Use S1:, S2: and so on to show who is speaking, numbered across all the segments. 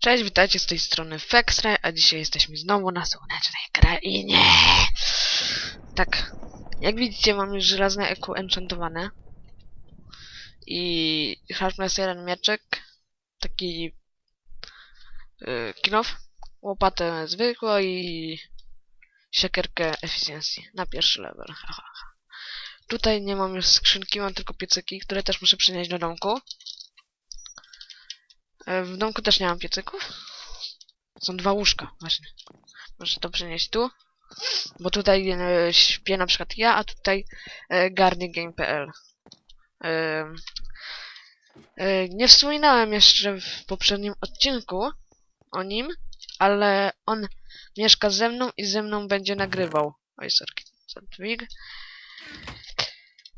S1: Cześć, witajcie z tej strony Fexray, a dzisiaj jesteśmy znowu na słonecznej krainie. Tak, jak widzicie mam już żelazne eku enchantowane. I Sharpness jeden mieczek, taki yy, kilof, łopatę zwykłą i siekierkę efficiency na pierwszy level. Tutaj nie mam już skrzynki, mam tylko piecyki, które też muszę przynieść do domku. E, W domku też nie mam piecyków. Są dwa łóżka, właśnie. Muszę to przenieść tu. Bo tutaj e, śpię na przykład ja, a tutaj e, garnigame.pl. E, nie wspominałem jeszcze w poprzednim odcinku o nim, ale on mieszka ze mną i ze mną będzie nagrywał. Oj, sorki, Zadwig.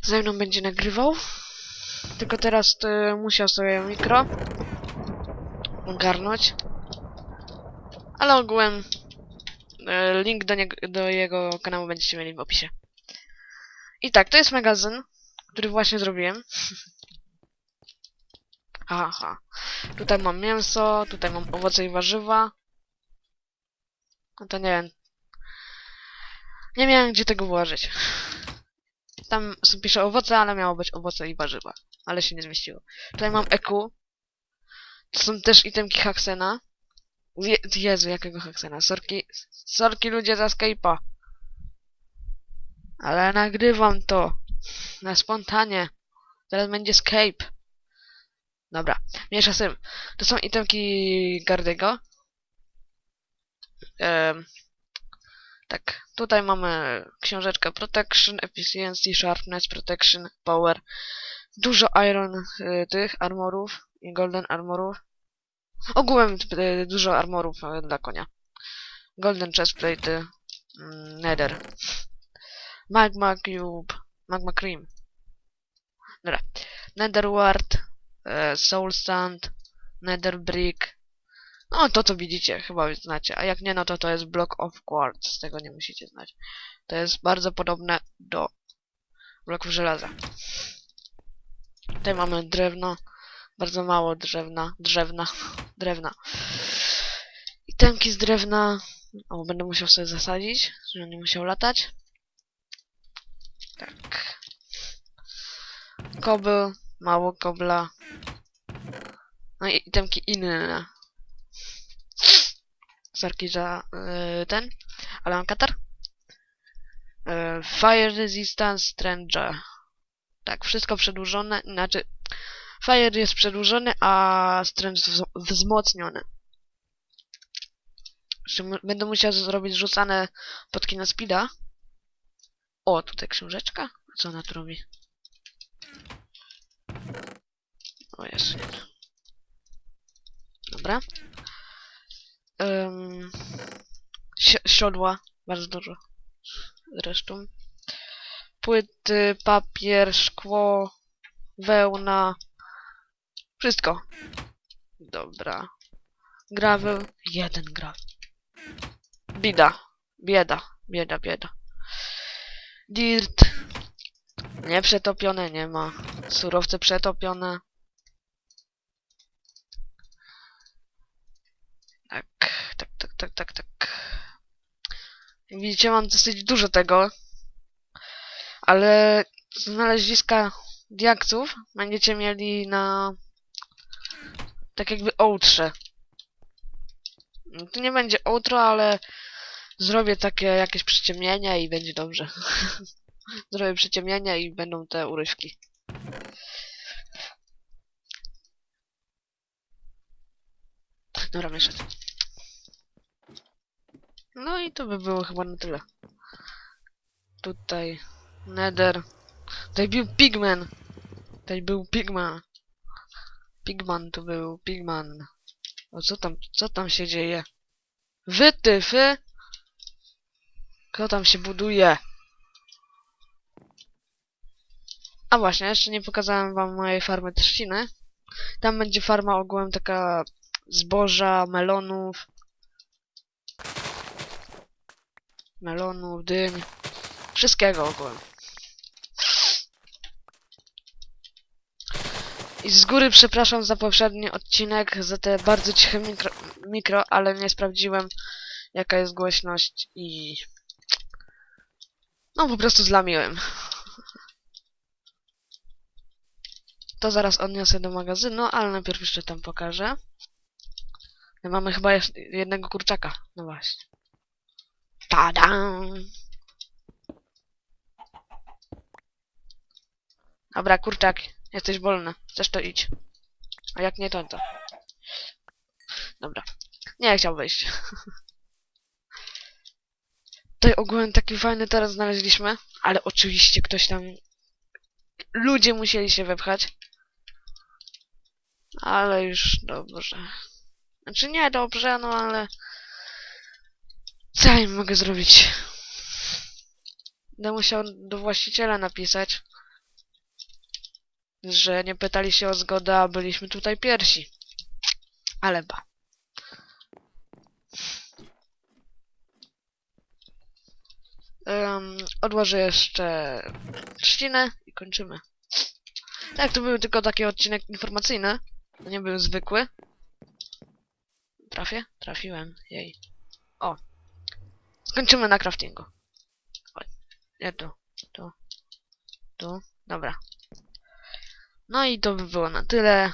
S1: Ze mną będzie nagrywał. Tylko teraz musiał sobie mikro ogarnąć. Ale ogółem e, link do, niego, do jego kanału będziecie mieli w opisie. I tak, to jest magazyn, który właśnie zrobiłem. Aha. Tutaj mam mięso, tutaj mam owoce i warzywa. No to nie wiem. Nie miałem gdzie tego włożyć. Tam są pisze owoce, ale miało być owoce i warzywa. Ale się nie zmieściło. Tutaj mam EQ. To są też itemki Haxena. Je Jezu, jakiego Haxena? Sorki, sorki ludzie za Skype'a. Ale nagrywam to. Na spontanie. Teraz będzie Skype. Dobra, mniejsza z. To są itemki Gardego. Ehm, tak, tutaj mamy książeczkę Protection, Efficiency, Sharpness, Protection, Power. Dużo Iron y, tych armorów Golden armorów. Ogółem y, dużo armorów y, dla konia. Golden chestplate, mm, Nether. Magma Cube, Magma Cream. Dobra. Nether Ward, e, Soul Sand, Nether Brick. No to co widzicie, chyba już znacie. A jak nie, no to to jest Block of Quartz. Tego nie musicie znać. To jest bardzo podobne do bloków żelaza. Tutaj mamy drewno. Bardzo mało drzewna. Drzewna. Drewna. I temki z drewna. O, będę musiał sobie zasadzić, żeby nie musiał latać. Tak. Kobyl. Mało kobla. No i temki inne. Sorki za yy, ten. Ale mam katar. Yy, fire Resistance Stranger. Tak, wszystko przedłużone. Znaczy, Fire jest przedłużony, a Strange wz- wzmocniony. Będę musiał zrobić rzucane potki na speeda. O, tutaj książeczka. Co ona tu robi? O, jest. Dobra. Um, si- siodła. Bardzo dużo. Zresztą. Płyty, papier, szkło, wełna. Wszystko. Dobra. Gravel. Jeden gravel. Bida. Bieda. Bieda, bieda. Dirt. Nieprzetopione nie ma. Surowce przetopione. Tak, tak, tak, tak, tak, tak. Jak widzicie, mam dosyć dużo tego. Ale znaleziska diaksów będziecie mieli na tak jakby outrze. To nie będzie outro, ale zrobię takie jakieś przyciemnienia i będzie dobrze. zrobię przyciemnienia i będą te urywki. Dobra, mieszać. No i to by było chyba na tyle. Tutaj Nether. Tutaj był Pigman. Tutaj był Pigman. Pigman to był Pigman. O co tam, co tam się dzieje? Wytyfy? Kto tam się buduje? A właśnie, jeszcze nie pokazałem wam mojej farmy trzciny. Tam będzie farma ogółem taka zboża, melonów. Melonów, dyń. Wszystkiego ogółem. I z góry przepraszam za poprzedni odcinek, za te bardzo ciche mikro mikro, ale nie sprawdziłem jaka jest głośność i... No po prostu zlamiłem. To zaraz odniosę do magazynu, ale najpierw jeszcze tam pokażę. No, Mamy chyba jednego kurczaka. No właśnie. Tada! Dobra, kurczak, jesteś wolny. Chcesz to idź. A jak nie, to to. Dobra. Nie chciał wejść. Tutaj ogółem taki fajny teraz znaleźliśmy, ale oczywiście ktoś tam... Ludzie musieli się wepchać. Ale już dobrze. Znaczy nie dobrze, no ale... Co im mogę zrobić? Będę musiał do właściciela napisać, że nie pytali się o zgodę, a byliśmy tutaj pierwsi. Ale ba. Um, odłożę jeszcze trzcinę i kończymy. Tak, to był tylko taki odcinek informacyjny. To nie był zwykły. Trafię? Trafiłem. Jej. O. Skończymy na craftingu. Chodź. Nie tu. Tu. Tu. Dobra. No i to by było na tyle.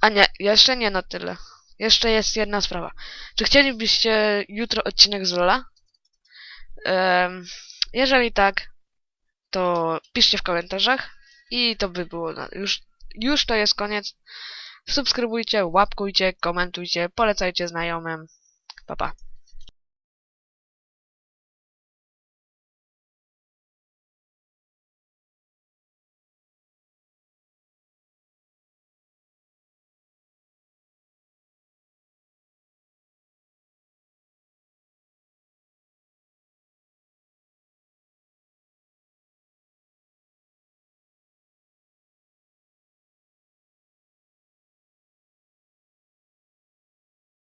S1: A nie, jeszcze nie na tyle. Jeszcze jest jedna sprawa. Czy chcielibyście jutro odcinek z Lola? Em, jeżeli tak, to piszcie w komentarzach. I to by było na, już, już to jest koniec. Subskrybujcie, łapkujcie, komentujcie, polecajcie znajomym. Pa pa.